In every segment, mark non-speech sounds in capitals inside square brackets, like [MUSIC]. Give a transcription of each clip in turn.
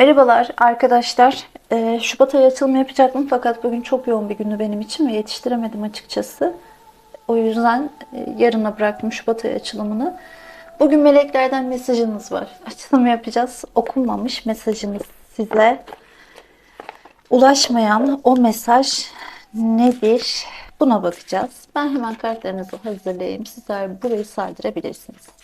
Merhabalar arkadaşlar. Ee, Şubat ayı açılımı yapacaktım fakat bugün çok yoğun bir gündü benim için ve yetiştiremedim açıkçası. O yüzden e, yarına bıraktım Şubat ayı açılımını. Bugün meleklerden mesajınız var. [LAUGHS] Açılımı yapacağız. Okunmamış mesajınız size. Ulaşmayan o mesaj nedir? Buna bakacağız. Ben hemen kartlarınızı hazırlayayım. Sizler burayı sardırabilirsiniz.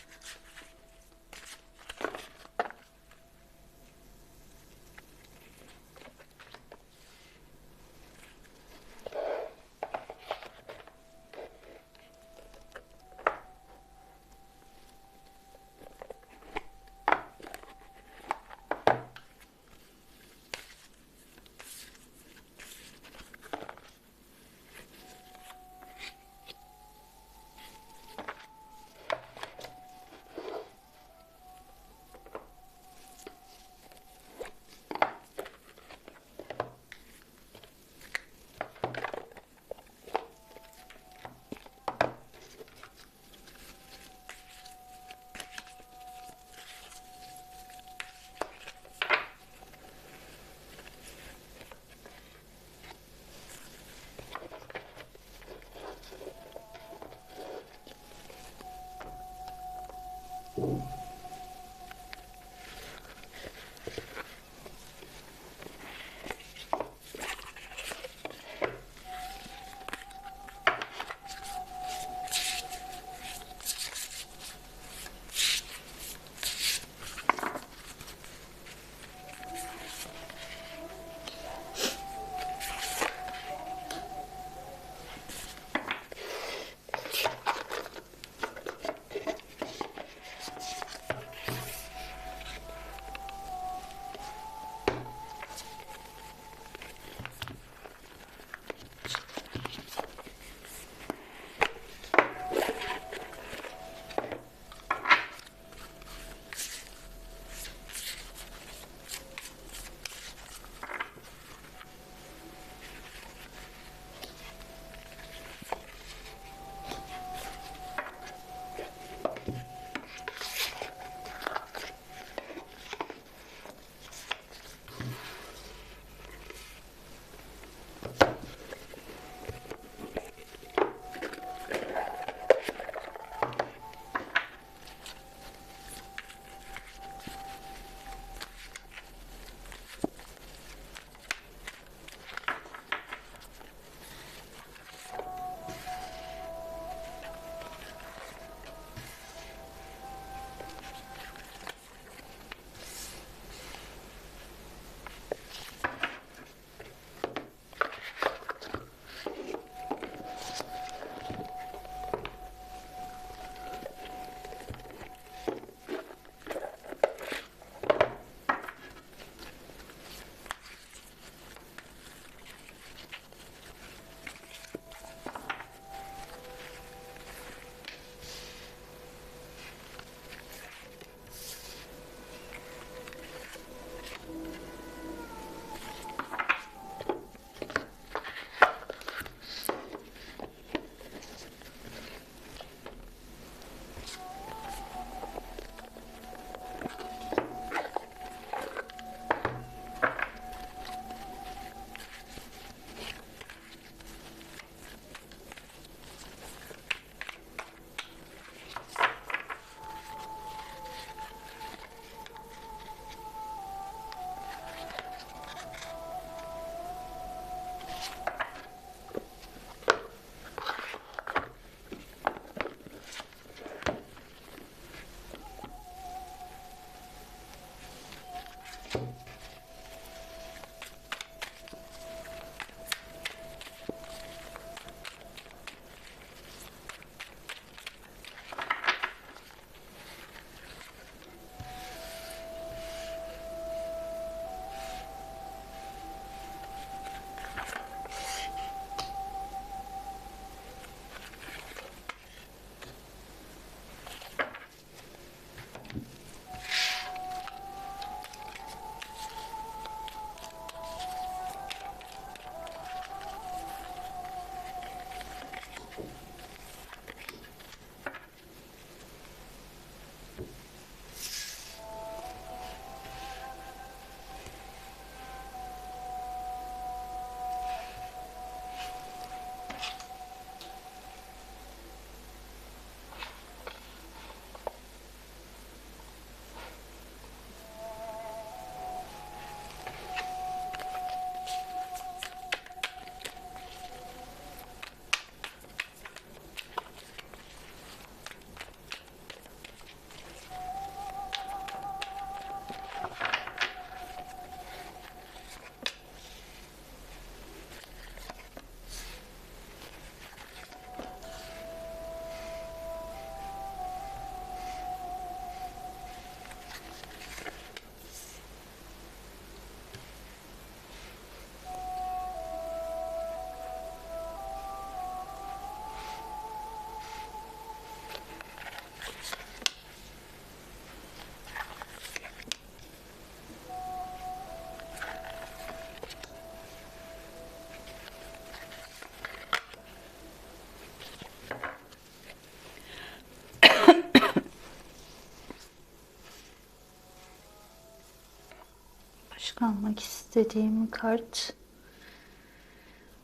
Çıkarmak istediğim kart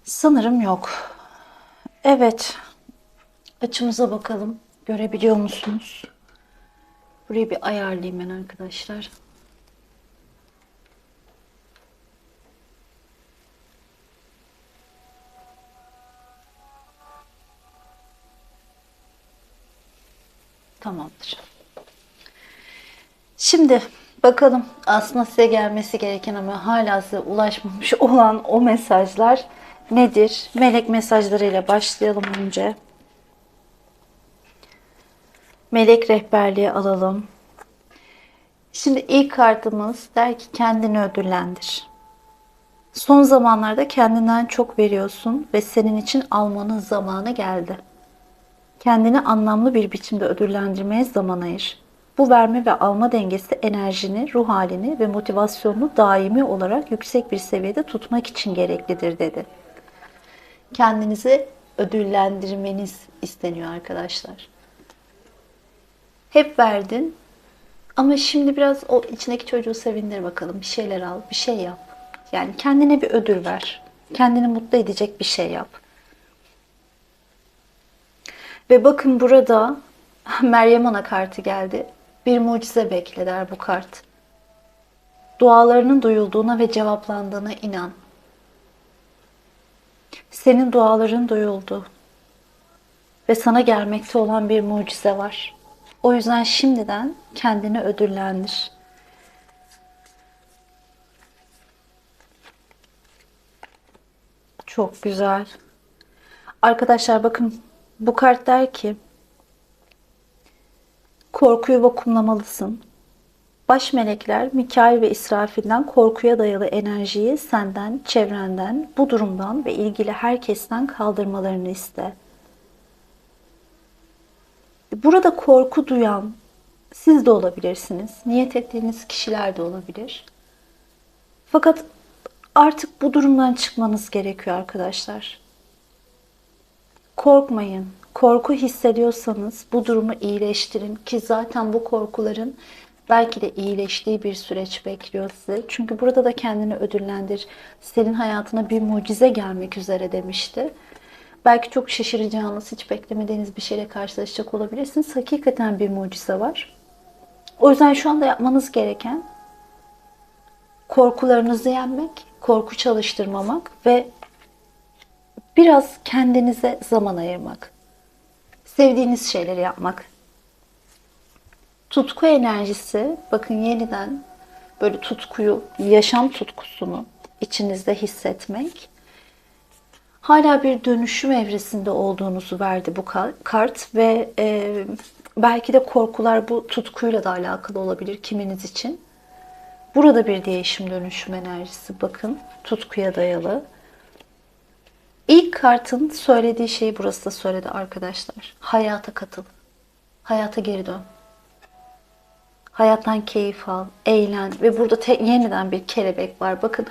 sanırım yok. Evet. Açımıza bakalım. Görebiliyor musunuz? Burayı bir ayarlayayım ben arkadaşlar. Tamamdır. Şimdi bakalım aslında size gelmesi gereken ama hala size ulaşmamış [LAUGHS] olan o mesajlar nedir? Melek mesajlarıyla başlayalım önce. Melek rehberliği alalım. Şimdi ilk kartımız der ki kendini ödüllendir. Son zamanlarda kendinden çok veriyorsun ve senin için almanın zamanı geldi. Kendini anlamlı bir biçimde ödüllendirmeye zaman ayır. Bu verme ve alma dengesi enerjini, ruh halini ve motivasyonunu daimi olarak yüksek bir seviyede tutmak için gereklidir dedi. Kendinizi ödüllendirmeniz isteniyor arkadaşlar. Hep verdin ama şimdi biraz o içindeki çocuğu sevindir bakalım. Bir şeyler al, bir şey yap. Yani kendine bir ödül ver. Kendini mutlu edecek bir şey yap. Ve bakın burada [LAUGHS] Meryem Ana kartı geldi. Bir mucize bekle der bu kart. Dualarının duyulduğuna ve cevaplandığına inan. Senin duaların duyuldu. Ve sana gelmekte olan bir mucize var. O yüzden şimdiden kendini ödüllendir. Çok güzel. Arkadaşlar bakın bu kart der ki korkuyu vakumlamalısın. Baş melekler Mikail ve İsrafil'den korkuya dayalı enerjiyi senden, çevrenden, bu durumdan ve ilgili herkesten kaldırmalarını iste. Burada korku duyan siz de olabilirsiniz. Niyet ettiğiniz kişiler de olabilir. Fakat artık bu durumdan çıkmanız gerekiyor arkadaşlar. Korkmayın. Korku hissediyorsanız bu durumu iyileştirin ki zaten bu korkuların belki de iyileştiği bir süreç bekliyor sizi. Çünkü burada da kendini ödüllendir. Senin hayatına bir mucize gelmek üzere demişti. Belki çok şaşıracağınız, hiç beklemediğiniz bir şeyle karşılaşacak olabilirsiniz. Hakikaten bir mucize var. O yüzden şu anda yapmanız gereken korkularınızı yenmek, korku çalıştırmamak ve biraz kendinize zaman ayırmak. Sevdiğiniz şeyleri yapmak. Tutku enerjisi, bakın yeniden böyle tutkuyu, yaşam tutkusunu içinizde hissetmek hala bir dönüşüm evresinde olduğunuzu verdi bu kart ve e, belki de korkular bu tutkuyla da alakalı olabilir kiminiz için. Burada bir değişim dönüşüm enerjisi bakın tutkuya dayalı. İlk kartın söylediği şeyi burası da söyledi arkadaşlar. Hayata katıl. Hayata geri dön. Hayattan keyif al, eğlen ve burada te- yeniden bir kelebek var. Bakın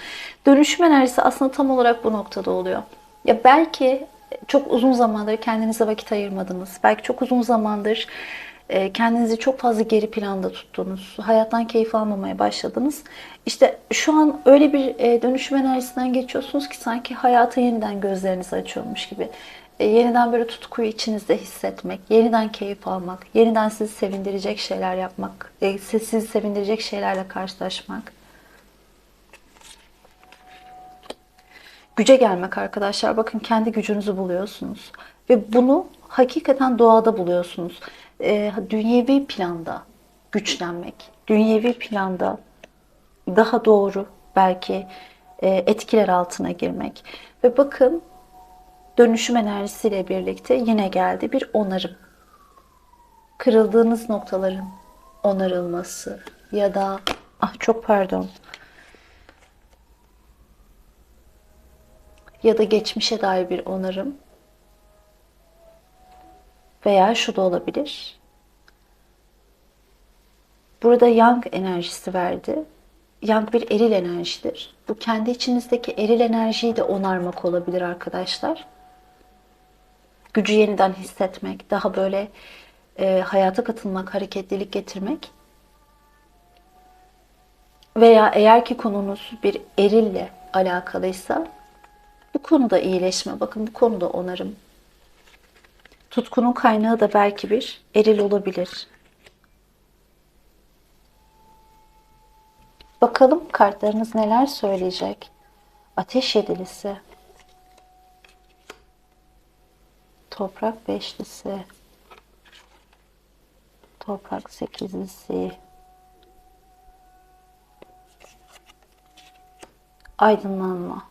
dönüşüm enerjisi aslında tam olarak bu noktada oluyor. Ya belki çok uzun zamandır kendinize vakit ayırmadınız. Belki çok uzun zamandır kendinizi çok fazla geri planda tuttunuz. Hayattan keyif almamaya başladınız. İşte şu an öyle bir e, dönüşüm enerjisinden geçiyorsunuz ki sanki hayata yeniden gözlerinizi açıyormuş gibi. E, yeniden böyle tutkuyu içinizde hissetmek, yeniden keyif almak, yeniden sizi sevindirecek şeyler yapmak, sizi sevindirecek şeylerle karşılaşmak. güce gelmek arkadaşlar. Bakın kendi gücünüzü buluyorsunuz. Ve bunu hakikaten doğada buluyorsunuz. E, dünyevi planda güçlenmek, dünyevi planda daha doğru belki e, etkiler altına girmek. Ve bakın dönüşüm enerjisiyle birlikte yine geldi bir onarım. Kırıldığınız noktaların onarılması ya da ah çok pardon ya da geçmişe dair bir onarım veya şu da olabilir. Burada yang enerjisi verdi. Yang bir eril enerjidir. Bu kendi içinizdeki eril enerjiyi de onarmak olabilir arkadaşlar. Gücü yeniden hissetmek, daha böyle e, hayata katılmak, hareketlilik getirmek. veya eğer ki konunuz bir erille alakalıysa bu konuda iyileşme, bakın bu konuda onarım. Tutkunun kaynağı da belki bir eril olabilir. Bakalım kartlarınız neler söyleyecek. Ateş yedilisi. Toprak beşlisi. Toprak sekizlisi. Aydınlanma.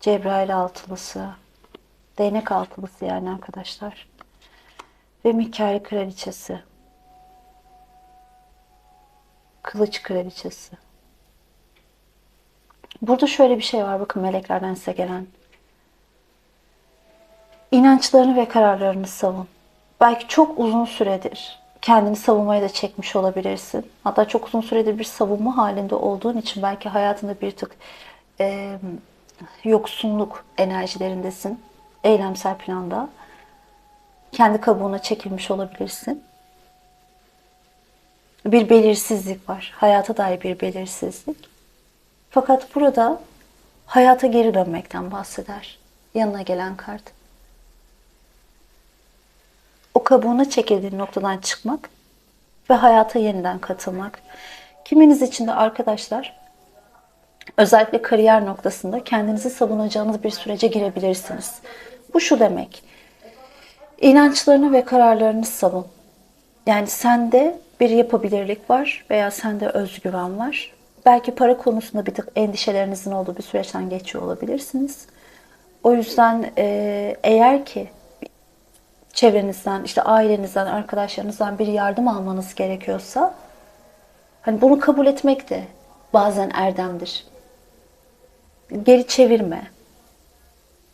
Cebrail altılısı. Değnek altılısı yani arkadaşlar. Ve Mikail kraliçesi. Kılıç kraliçesi. Burada şöyle bir şey var bakın meleklerden size gelen. İnançlarını ve kararlarını savun. Belki çok uzun süredir kendini savunmaya da çekmiş olabilirsin. Hatta çok uzun süredir bir savunma halinde olduğun için belki hayatında bir tık e, yoksunluk enerjilerindesin. Eylemsel planda. Kendi kabuğuna çekilmiş olabilirsin. Bir belirsizlik var. Hayata dair bir belirsizlik. Fakat burada hayata geri dönmekten bahseder. Yanına gelen kart. O kabuğuna çekildiğin noktadan çıkmak ve hayata yeniden katılmak. Kiminiz için de arkadaşlar özellikle kariyer noktasında kendinizi savunacağınız bir sürece girebilirsiniz. Bu şu demek. İnançlarını ve kararlarını savun. Yani sende bir yapabilirlik var veya sende özgüven var. Belki para konusunda bir tık endişelerinizin olduğu bir süreçten geçiyor olabilirsiniz. O yüzden e, eğer ki çevrenizden, işte ailenizden, arkadaşlarınızdan bir yardım almanız gerekiyorsa hani bunu kabul etmek de bazen erdemdir. Geri çevirme.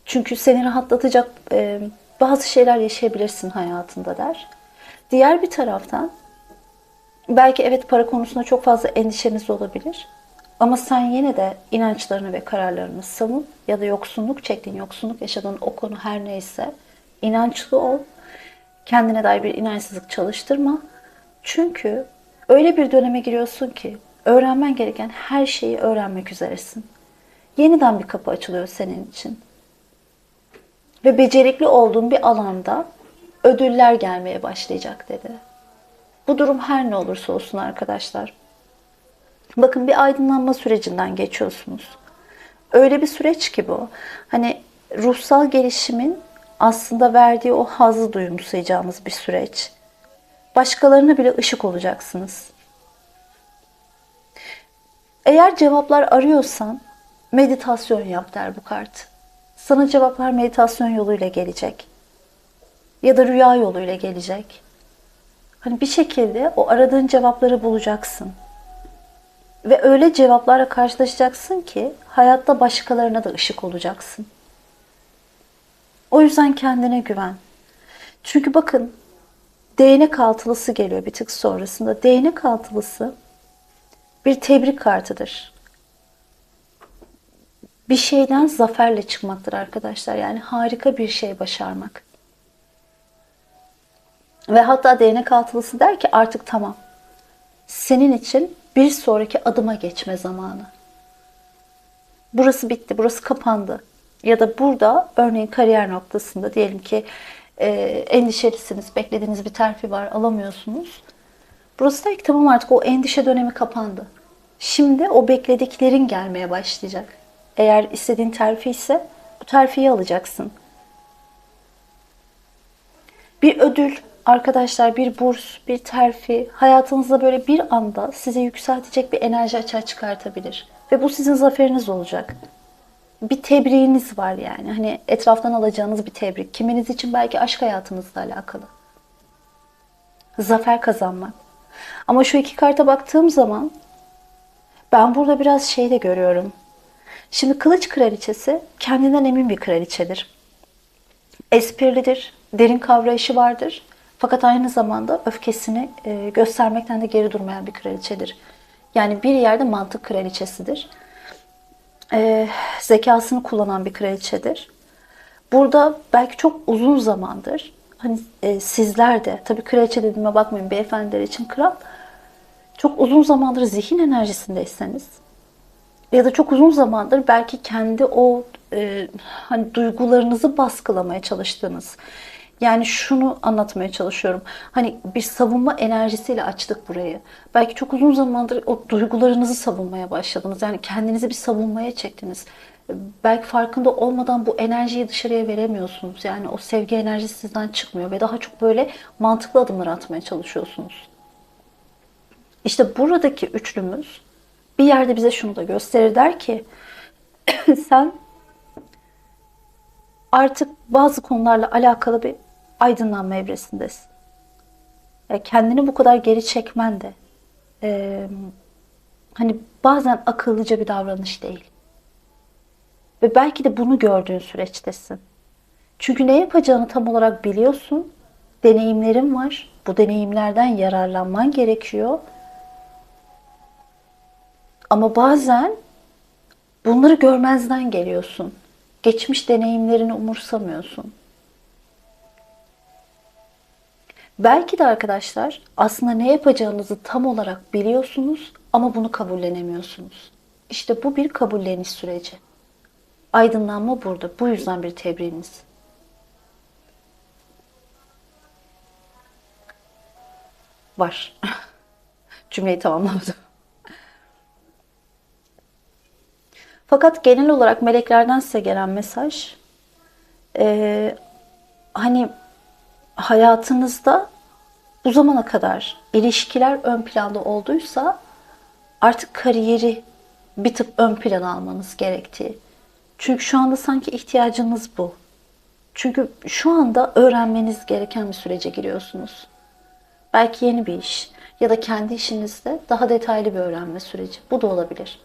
Çünkü seni rahatlatacak e, bazı şeyler yaşayabilirsin hayatında der. Diğer bir taraftan belki evet para konusunda çok fazla endişeniz olabilir. Ama sen yine de inançlarını ve kararlarını savun ya da yoksunluk çektiğin, yoksunluk yaşadığın o konu her neyse inançlı ol. Kendine dair bir inançsızlık çalıştırma. Çünkü öyle bir döneme giriyorsun ki öğrenmen gereken her şeyi öğrenmek üzeresin. Yeniden bir kapı açılıyor senin için. Ve becerikli olduğun bir alanda ödüller gelmeye başlayacak dedi. Bu durum her ne olursa olsun arkadaşlar. Bakın bir aydınlanma sürecinden geçiyorsunuz. Öyle bir süreç ki bu. Hani ruhsal gelişimin aslında verdiği o hazzı duyumsayacağımız bir süreç. Başkalarına bile ışık olacaksınız. Eğer cevaplar arıyorsan meditasyon yap der bu kart. Sana cevaplar meditasyon yoluyla gelecek. Ya da rüya yoluyla gelecek. Hani bir şekilde o aradığın cevapları bulacaksın. Ve öyle cevaplarla karşılaşacaksın ki hayatta başkalarına da ışık olacaksın. O yüzden kendine güven. Çünkü bakın değnek altılısı geliyor bir tık sonrasında. Değnek altılısı bir tebrik kartıdır. Bir şeyden zaferle çıkmaktır arkadaşlar. Yani harika bir şey başarmak. Ve hatta değnek altılısı der ki artık tamam. Senin için bir sonraki adıma geçme zamanı. Burası bitti, burası kapandı. Ya da burada örneğin kariyer noktasında diyelim ki e, endişelisiniz, beklediğiniz bir terfi var, alamıyorsunuz. Burası der ki tamam artık o endişe dönemi kapandı. Şimdi o beklediklerin gelmeye başlayacak. Eğer istediğin terfi ise bu terfiyi alacaksın. Bir ödül, arkadaşlar bir burs, bir terfi hayatınızda böyle bir anda size yükseltecek bir enerji açığa çıkartabilir. Ve bu sizin zaferiniz olacak. Bir tebriğiniz var yani. Hani etraftan alacağınız bir tebrik. Kiminiz için belki aşk hayatınızla alakalı. Zafer kazanmak. Ama şu iki karta baktığım zaman ben burada biraz şey de görüyorum. Şimdi kılıç kraliçesi kendinden emin bir kraliçedir. Esprilidir, derin kavrayışı vardır. Fakat aynı zamanda öfkesini e, göstermekten de geri durmayan bir kraliçedir. Yani bir yerde mantık kraliçesidir. E, zekasını kullanan bir kraliçedir. Burada belki çok uzun zamandır hani e, sizler de tabii kraliçe dediğime bakmayın beyefendiler için kral çok uzun zamandır zihin enerjisindeyseniz ya da çok uzun zamandır belki kendi o e, hani duygularınızı baskılamaya çalıştığınız yani şunu anlatmaya çalışıyorum. Hani bir savunma enerjisiyle açtık burayı. Belki çok uzun zamandır o duygularınızı savunmaya başladınız. Yani kendinizi bir savunmaya çektiniz. Belki farkında olmadan bu enerjiyi dışarıya veremiyorsunuz. Yani o sevgi enerjisi sizden çıkmıyor ve daha çok böyle mantıklı adımlar atmaya çalışıyorsunuz. İşte buradaki üçlümüz bir yerde bize şunu da gösterir der ki [COUGHS] sen artık bazı konularla alakalı bir aydınlanma evresindesin. Ya kendini bu kadar geri çekmen de e, hani bazen akıllıca bir davranış değil. Ve belki de bunu gördüğün süreçtesin. Çünkü ne yapacağını tam olarak biliyorsun. Deneyimlerin var. Bu deneyimlerden yararlanman gerekiyor. Ama bazen bunları görmezden geliyorsun. Geçmiş deneyimlerini umursamıyorsun. Belki de arkadaşlar aslında ne yapacağınızı tam olarak biliyorsunuz ama bunu kabullenemiyorsunuz. İşte bu bir kabulleniş süreci. Aydınlanma burada. Bu yüzden bir tebriğiniz. Var. [LAUGHS] Cümleyi tamamlamadım. Fakat genel olarak meleklerden size gelen mesaj e, hani hayatınızda bu zamana kadar ilişkiler ön planda olduysa artık kariyeri bir tık ön plana almanız gerektiği. Çünkü şu anda sanki ihtiyacınız bu. Çünkü şu anda öğrenmeniz gereken bir sürece giriyorsunuz. Belki yeni bir iş ya da kendi işinizde daha detaylı bir öğrenme süreci. Bu da olabilir.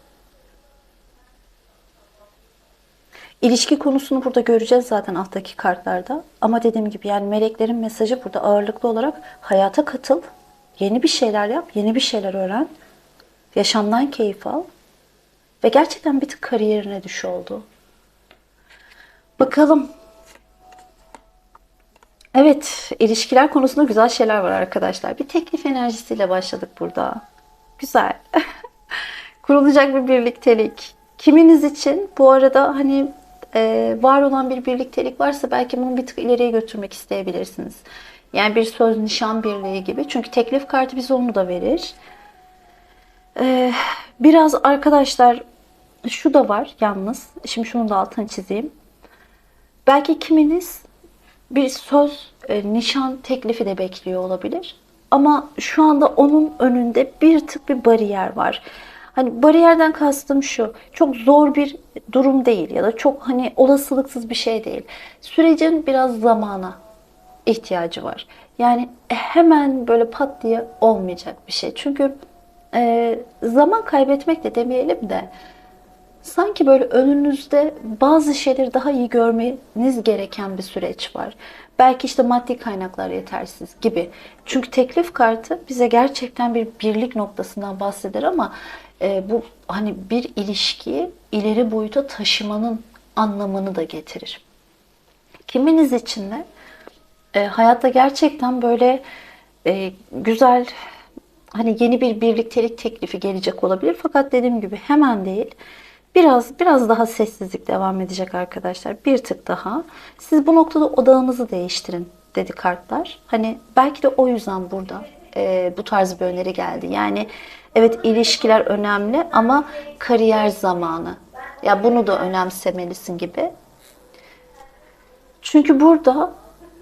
İlişki konusunu burada göreceğiz zaten alttaki kartlarda. Ama dediğim gibi yani meleklerin mesajı burada ağırlıklı olarak hayata katıl. Yeni bir şeyler yap, yeni bir şeyler öğren. Yaşamdan keyif al. Ve gerçekten bir tık kariyerine düş oldu. Bakalım. Evet, ilişkiler konusunda güzel şeyler var arkadaşlar. Bir teklif enerjisiyle başladık burada. Güzel. [LAUGHS] Kurulacak bir birliktelik. Kiminiz için bu arada hani e, var olan bir birliktelik varsa belki bunu bir tık ileriye götürmek isteyebilirsiniz. Yani bir söz nişan birliği gibi. Çünkü teklif kartı bize onu da verir. E, biraz arkadaşlar şu da var yalnız. Şimdi şunu da altını çizeyim. Belki kiminiz bir söz, e, nişan teklifi de bekliyor olabilir. Ama şu anda onun önünde bir tık bir bariyer var. Hani bariyerden kastım şu. Çok zor bir durum değil ya da çok hani olasılıksız bir şey değil. Sürecin biraz zamana ihtiyacı var. Yani hemen böyle pat diye olmayacak bir şey. Çünkü e, zaman kaybetmek de demeyelim de sanki böyle önünüzde bazı şeyleri daha iyi görmeniz gereken bir süreç var. Belki işte maddi kaynaklar yetersiz gibi. Çünkü teklif kartı bize gerçekten bir birlik noktasından bahseder ama e, bu hani bir ilişkiyi ileri boyuta taşımanın anlamını da getirir. Kiminiz için de e, hayatta gerçekten böyle e, güzel hani yeni bir birliktelik teklifi gelecek olabilir. Fakat dediğim gibi hemen değil. Biraz biraz daha sessizlik devam edecek arkadaşlar. Bir tık daha. Siz bu noktada odağınızı değiştirin dedi kartlar. Hani belki de o yüzden burada e, bu tarz bir öneri geldi. Yani evet ilişkiler önemli ama kariyer zamanı. Ya bunu da önemsemelisin gibi. Çünkü burada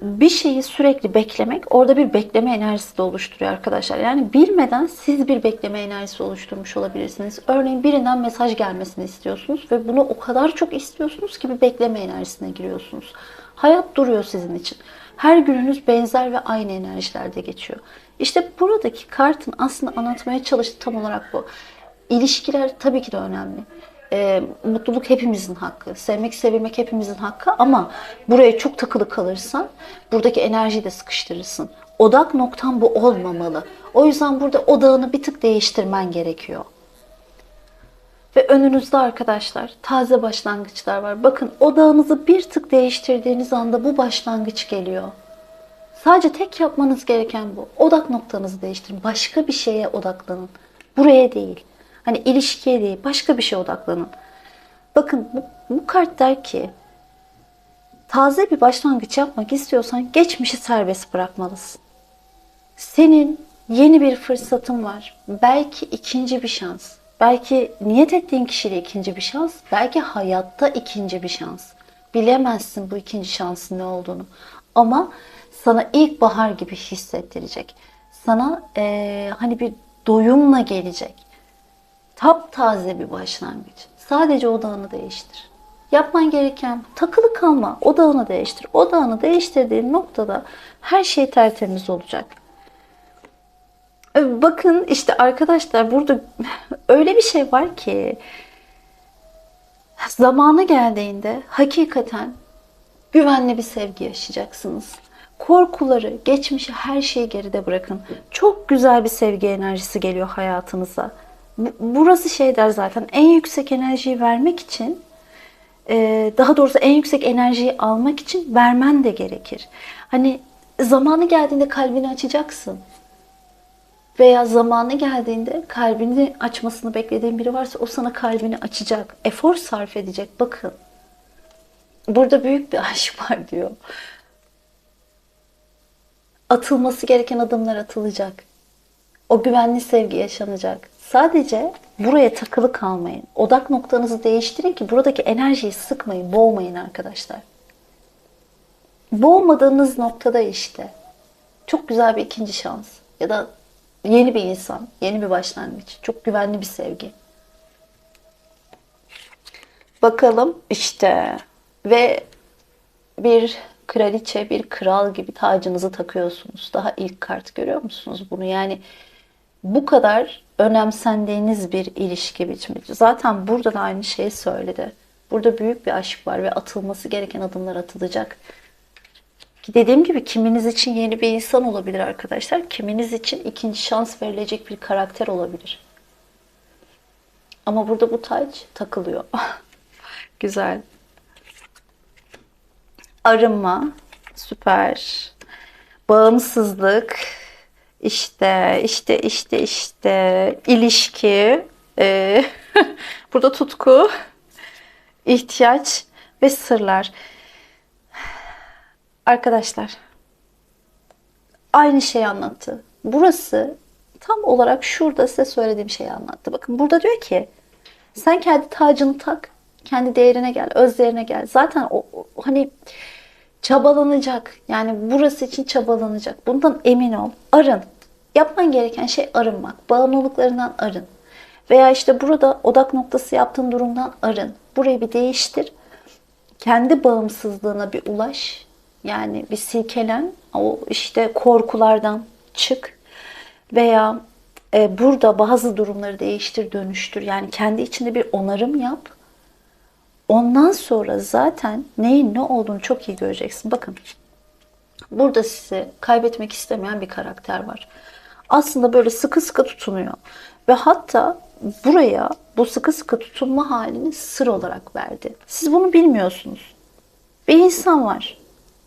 bir şeyi sürekli beklemek orada bir bekleme enerjisi de oluşturuyor arkadaşlar. Yani bilmeden siz bir bekleme enerjisi oluşturmuş olabilirsiniz. Örneğin birinden mesaj gelmesini istiyorsunuz ve bunu o kadar çok istiyorsunuz ki bir bekleme enerjisine giriyorsunuz. Hayat duruyor sizin için. Her gününüz benzer ve aynı enerjilerde geçiyor. İşte buradaki kartın aslında anlatmaya çalıştığı tam olarak bu. İlişkiler tabii ki de önemli e, mutluluk hepimizin hakkı. Sevmek, sevilmek hepimizin hakkı ama buraya çok takılı kalırsan buradaki enerjiyi de sıkıştırırsın. Odak noktan bu olmamalı. O yüzden burada odağını bir tık değiştirmen gerekiyor. Ve önünüzde arkadaşlar taze başlangıçlar var. Bakın odağınızı bir tık değiştirdiğiniz anda bu başlangıç geliyor. Sadece tek yapmanız gereken bu. Odak noktanızı değiştirin. Başka bir şeye odaklanın. Buraya değil. Hani ilişkiye değil. Başka bir şeye odaklanın. Bakın bu, bu kart der ki taze bir başlangıç yapmak istiyorsan geçmişi serbest bırakmalısın. Senin yeni bir fırsatın var. Belki ikinci bir şans. Belki niyet ettiğin kişiyle ikinci bir şans. Belki hayatta ikinci bir şans. Bilemezsin bu ikinci şansın ne olduğunu. Ama sana ilkbahar gibi hissettirecek. Sana eee, hani bir doyumla gelecek. Taptaze bir başlangıç. Sadece odağını değiştir. Yapman gereken takılı kalma. Odağını değiştir. Odağını değiştirdiğin noktada her şey tertemiz olacak. Ee, Bakın işte arkadaşlar burada [LAUGHS] öyle bir şey var ki zamanı geldiğinde hakikaten güvenli bir sevgi yaşayacaksınız. Korkuları, geçmişi, her şeyi geride bırakın. Çok güzel bir sevgi enerjisi geliyor hayatınıza. Bu- Burası şey der zaten en yüksek enerjiyi vermek için e, daha doğrusu en yüksek enerjiyi almak için vermen de gerekir. Hani zamanı geldiğinde kalbini açacaksın. Veya zamanı geldiğinde kalbini açmasını beklediğin biri varsa o sana kalbini açacak. Efor sarf edecek. Bakın. Burada büyük bir [LAUGHS] aşk var diyor. Atılması gereken adımlar atılacak. O güvenli sevgi yaşanacak. Sadece buraya takılı kalmayın. Odak noktanızı değiştirin ki buradaki enerjiyi sıkmayın, boğmayın arkadaşlar. Boğmadığınız noktada işte çok güzel bir ikinci şans ya da yeni bir insan, yeni bir başlangıç, çok güvenli bir sevgi. Bakalım işte ve bir kraliçe, bir kral gibi tacınızı takıyorsunuz. Daha ilk kart görüyor musunuz bunu? Yani bu kadar önemsendiğiniz bir ilişki biçimi. Zaten burada da aynı şeyi söyledi. Burada büyük bir aşk var ve atılması gereken adımlar atılacak. Dediğim gibi kiminiz için yeni bir insan olabilir arkadaşlar. Kiminiz için ikinci şans verilecek bir karakter olabilir. Ama burada bu taç takılıyor. [LAUGHS] Güzel. Arınma. Süper. Bağımsızlık. İşte, işte, işte, işte. ilişki. Ee, [LAUGHS] burada tutku. ihtiyaç ve sırlar. Arkadaşlar, aynı şeyi anlattı. Burası tam olarak şurada size söylediğim şeyi anlattı. Bakın burada diyor ki sen kendi tacını tak, kendi değerine gel, öz değerine gel. Zaten o, o- hani çabalanacak. Yani burası için çabalanacak. Bundan emin ol. Arın. Yapman gereken şey arınmak. Bağımlılıklarından arın. Veya işte burada odak noktası yaptığın durumdan arın. Burayı bir değiştir kendi bağımsızlığına bir ulaş. Yani bir silkelen, o işte korkulardan çık veya e, burada bazı durumları değiştir, dönüştür. Yani kendi içinde bir onarım yap. Ondan sonra zaten neyin ne olduğunu çok iyi göreceksin. Bakın burada sizi kaybetmek istemeyen bir karakter var. Aslında böyle sıkı sıkı tutunuyor. Ve hatta buraya bu sıkı sıkı tutunma halini sır olarak verdi. Siz bunu bilmiyorsunuz. Bir insan var.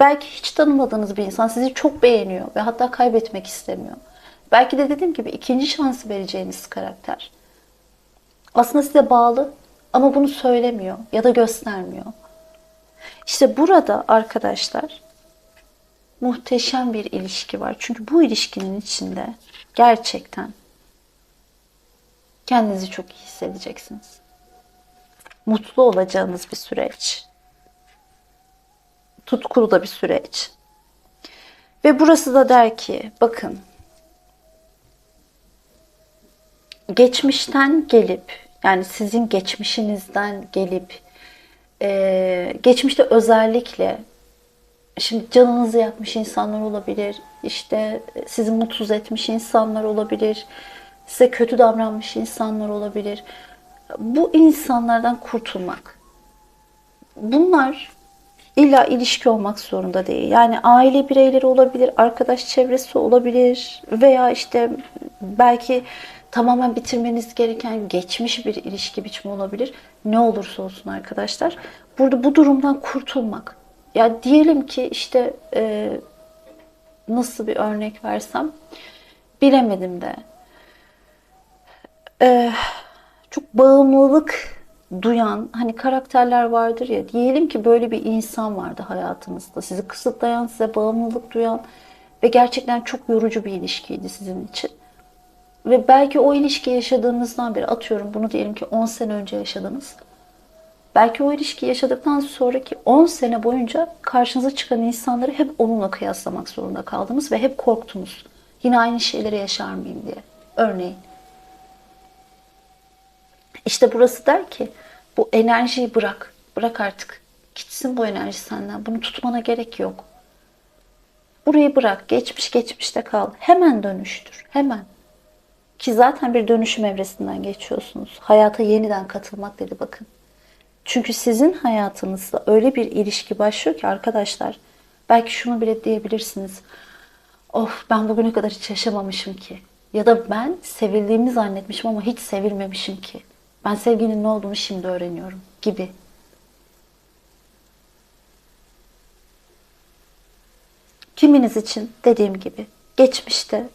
Belki hiç tanımadığınız bir insan sizi çok beğeniyor ve hatta kaybetmek istemiyor. Belki de dediğim gibi ikinci şansı vereceğiniz karakter. Aslında size bağlı ama bunu söylemiyor ya da göstermiyor. İşte burada arkadaşlar muhteşem bir ilişki var. Çünkü bu ilişkinin içinde gerçekten kendinizi çok iyi hissedeceksiniz. Mutlu olacağınız bir süreç. Tutkulu da bir süreç. Ve burası da der ki bakın geçmişten gelip yani sizin geçmişinizden gelip eee, geçmişte özellikle Şimdi canınızı yakmış insanlar olabilir, işte sizi mutsuz etmiş insanlar olabilir, size kötü davranmış insanlar olabilir. Bu insanlardan kurtulmak. Bunlar illa ilişki olmak zorunda değil. Yani aile bireyleri olabilir, arkadaş çevresi olabilir veya işte belki tamamen bitirmeniz gereken geçmiş bir ilişki biçimi olabilir. Ne olursa olsun arkadaşlar. Burada bu durumdan kurtulmak. Ya diyelim ki işte e, nasıl bir örnek versem bilemedim de. e, çok bağımlılık duyan hani karakterler vardır ya diyelim ki böyle bir insan vardı hayatınızda sizi kısıtlayan size bağımlılık duyan ve gerçekten çok yorucu bir ilişkiydi sizin için ve belki o ilişki yaşadığınızdan beri atıyorum bunu diyelim ki 10 sene önce yaşadınız belki o ilişki yaşadıktan sonraki 10 sene boyunca karşınıza çıkan insanları hep onunla kıyaslamak zorunda kaldınız ve hep korktunuz yine aynı şeyleri yaşar mıyım diye örneğin işte burası der ki bu enerjiyi bırak. Bırak artık. Gitsin bu enerji senden. Bunu tutmana gerek yok. Burayı bırak. Geçmiş geçmişte kal. Hemen dönüştür. Hemen. Ki zaten bir dönüşüm evresinden geçiyorsunuz. Hayata yeniden katılmak dedi bakın. Çünkü sizin hayatınızda öyle bir ilişki başlıyor ki arkadaşlar belki şunu bile diyebilirsiniz. Of ben bugüne kadar hiç yaşamamışım ki. Ya da ben sevildiğimi zannetmişim ama hiç sevilmemişim ki. Ben sevginin ne olduğunu şimdi öğreniyorum gibi. Kiminiz için dediğim gibi geçmişte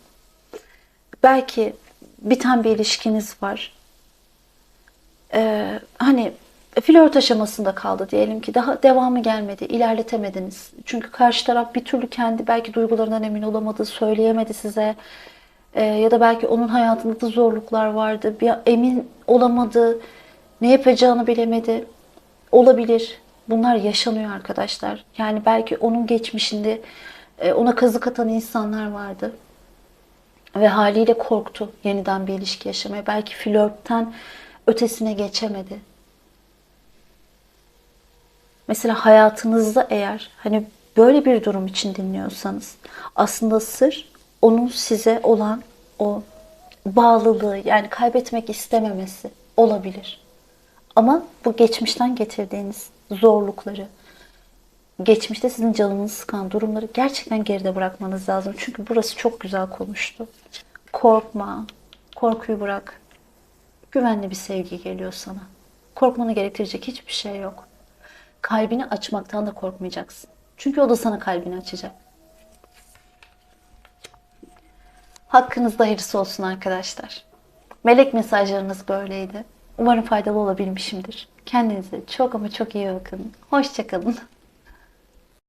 belki biten bir ilişkiniz var. Ee, hani flört aşamasında kaldı diyelim ki daha devamı gelmedi, ilerletemediniz. Çünkü karşı taraf bir türlü kendi belki duygularından emin olamadı, söyleyemedi size. Ee, ya da belki onun hayatında da zorluklar vardı. Bir emin olamadı. Ne yapacağını bilemedi. Olabilir. Bunlar yaşanıyor arkadaşlar. Yani belki onun geçmişinde e, ona kazık atan insanlar vardı. Ve haliyle korktu yeniden bir ilişki yaşamaya. Belki flörtten ötesine geçemedi. Mesela hayatınızda eğer hani böyle bir durum için dinliyorsanız aslında sır onun size olan o bağlılığı yani kaybetmek istememesi olabilir. Ama bu geçmişten getirdiğiniz zorlukları, geçmişte sizin canınızı sıkan durumları gerçekten geride bırakmanız lazım. Çünkü burası çok güzel konuştu. Korkma, korkuyu bırak. Güvenli bir sevgi geliyor sana. Korkmanı gerektirecek hiçbir şey yok. Kalbini açmaktan da korkmayacaksın. Çünkü o da sana kalbini açacak. Hakkınızda hayırlısı olsun arkadaşlar. Melek mesajlarınız böyleydi. Umarım faydalı olabilmişimdir. Kendinize çok ama çok iyi bakın. Hoşçakalın.